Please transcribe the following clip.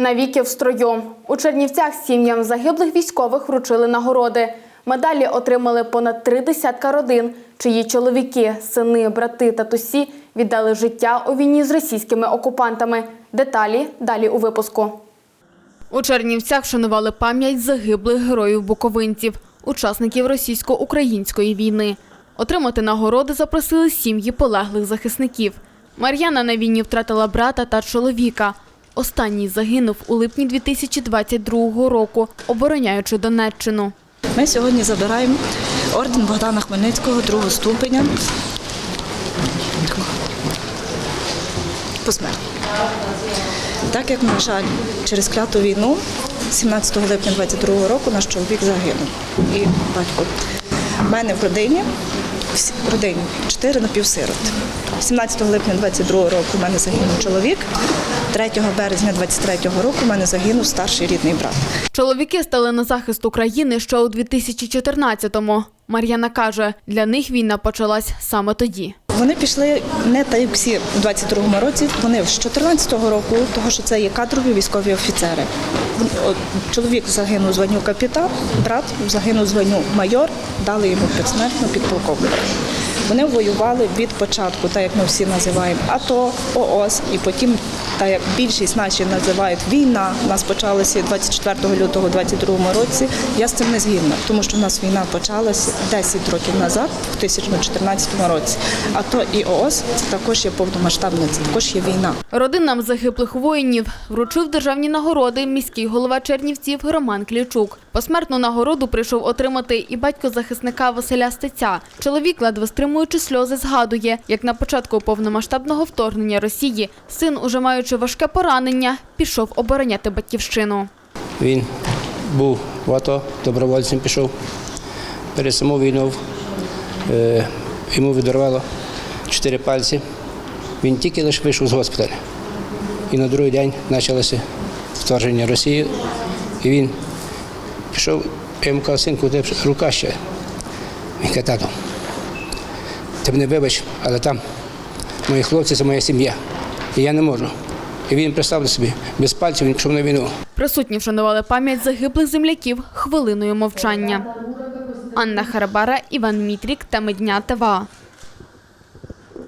Навіки в строю. У Чернівцях сім'ям загиблих військових вручили нагороди. Медалі отримали понад три десятка родин, чиї чоловіки, сини, брати та тусі віддали життя у війні з російськими окупантами. Деталі далі у випуску. У Чернівцях вшанували пам'ять загиблих героїв буковинців, учасників російсько-української війни. Отримати нагороди запросили сім'ї полеглих захисників. Мар'яна на війні втратила брата та чоловіка. Останній загинув у липні 2022 року, обороняючи Донеччину. Ми сьогодні забираємо орден Богдана Хмельницького другого ступеня. Посмертно. Так як, на жаль, через кляту війну 17 липня 22 року наш чоловік загинув і батько. У мене в родині родині чотири напівсирот. 17 липня 22 року у мене загинув чоловік, 3 березня 23 року у мене загинув старший рідний брат. Чоловіки стали на захист України ще у 2014-му. Мар'яна каже, для них війна почалась саме тоді. Вони пішли не так, як всі у 22-му році. Вони з 14-го року, того що це є кадрові військові офіцери. Чоловік загинув званню капітан, брат загинув званню майор, дали йому підсмертно підполковника. Вони воювали від початку, так як ми всі називаємо АТО, ООС, і потім, так як більшість наші називають війна, у нас почалася 24 лютого 22 році. Я з цим не згідна, тому що в нас війна почалася 10 років назад, в 2014 році. АТО і ООС це також є повномасштабне, це також є війна. Родинам загиблих воїнів вручив державні нагороди міський голова Чернівців Роман Клічук. Посмертну нагороду прийшов отримати і батько захисника Василя Стеця. Чоловік, ледве стримуючи сльози, згадує, як на початку повномасштабного вторгнення Росії син, уже маючи важке поранення, пішов обороняти батьківщину. Він був в АТО, добровольцем пішов. Перед війною е, йому відірвало чотири пальці. Він тільки лише вийшов з госпіталю. І на другий день почалося вторгнення Росії. І він пішов, я йому кажу, синку, де рука ще. Він каже, тату, ти мене вибач, але там мої хлопці це моя сім'я. І я не можу. І він представив собі, без пальців він пішов на війну. Присутні вшанували пам'ять загиблих земляків хвилиною мовчання. Анна Харабара, Іван Мітрік та Медня ТВА.